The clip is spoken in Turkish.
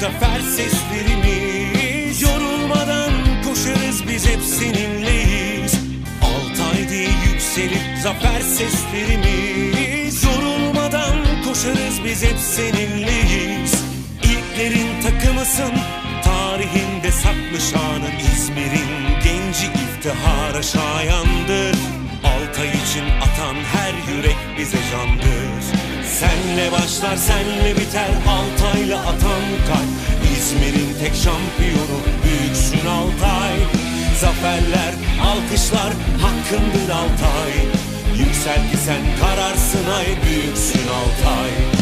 zafer seslerimiz. Yorulmadan koşarız biz hep seninleyiz. Altı yükselip zafer seslerimiz. Yorulmadan koşarız biz hep seninleyiz. İlklerin takımısın tarihinde saklı şanın İzmir'in genci iftihara şayandır. Altay için atan her yürek bize candır. Senle başlar senle biter. Altay'la atan kalp. İzmir'in tek şampiyonu büyüksün Altay. Zaferler, alkışlar hakkındır Altay. Yüksel ki sen kararsın ay büyüksün Altay